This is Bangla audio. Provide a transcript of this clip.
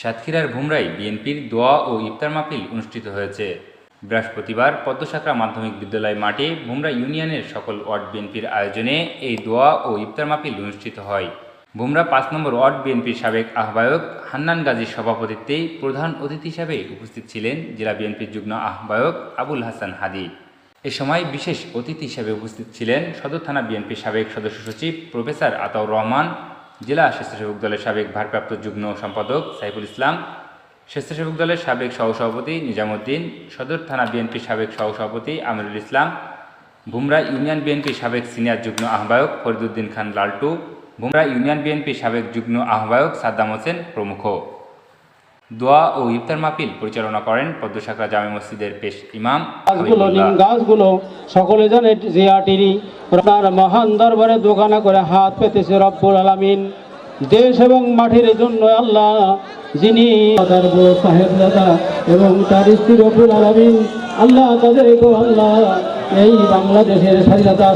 সাতক্ষীরার ভুমরাই বিএনপির দোয়া ও ইফতার মাহফিল অনুষ্ঠিত হয়েছে। বৃহস্পতিবার পদ্মসাকরা মাধ্যমিক বিদ্যালয় মাঠে ভুমরা ইউনিয়নের সকল ওয়ার্ড বিএনপির আয়োজনে এই দোয়া ও ইফতার মাহফিল অনুষ্ঠিত হয়। ভুমরা পাঁচ নম্বর ওয়ার্ড বিএনপির সাবেক আহ্বায়ক হান্নান গাজীর সভাপতিত্বে প্রধান অতিথি হিসাবে উপস্থিত ছিলেন জেলা বিএনপির যুগ্ম আহ্বায়ক আবুল হাসান হাদি। এ সময় বিশেষ অতিথি হিসেবে উপস্থিত ছিলেন সদর থানা বিএনপির সাবেক সদস্য সচিব প্রফেসর আতাউর রহমান জেলা স্বেচ্ছাসেবক দলের সাবেক ভারপ্রাপ্ত যুগ্ম সম্পাদক সাইফুল ইসলাম, স্বেচ্ছাসেবক দলের সাবেক সহসভাপতি নিজামুদ্দিন, সদর থানা বিএনপির সাবেক সহসভাপতি আমিরুল ইসলাম ভুমরা ইউনিয়ন বিএনপির সাবেক সিনিয়র যুগ্ম আহ্বায়ক ফরিদুদ্দিন খান লালটু ভুমরা ইউনিয়ন বিএনপির সাবেক যুগ্ম আহ্বায়ক সাদ্দাম হোসেন প্রমুখ। দোয়া ও ইফতার মাহফিল পরিচালনা করেন পদ্মসাকরা জামে মসজিদের পেশ ইমাম গাছগুলো নিম গাছগুলো সকলে জানে জিয়াটিরি তার মহান দরবারে দোকানা করে হাত পেতেছে রব্বুল আলামিন। দেশ এবং মাটির জন্য আল্লাহ যিনি তার বড় সাহেব দাদা এবং তার স্ত্রী রব্বুল আলামিন আল্লাহ তাদেরকে আল্লাহ এই বাংলাদেশের স্বাধীনতা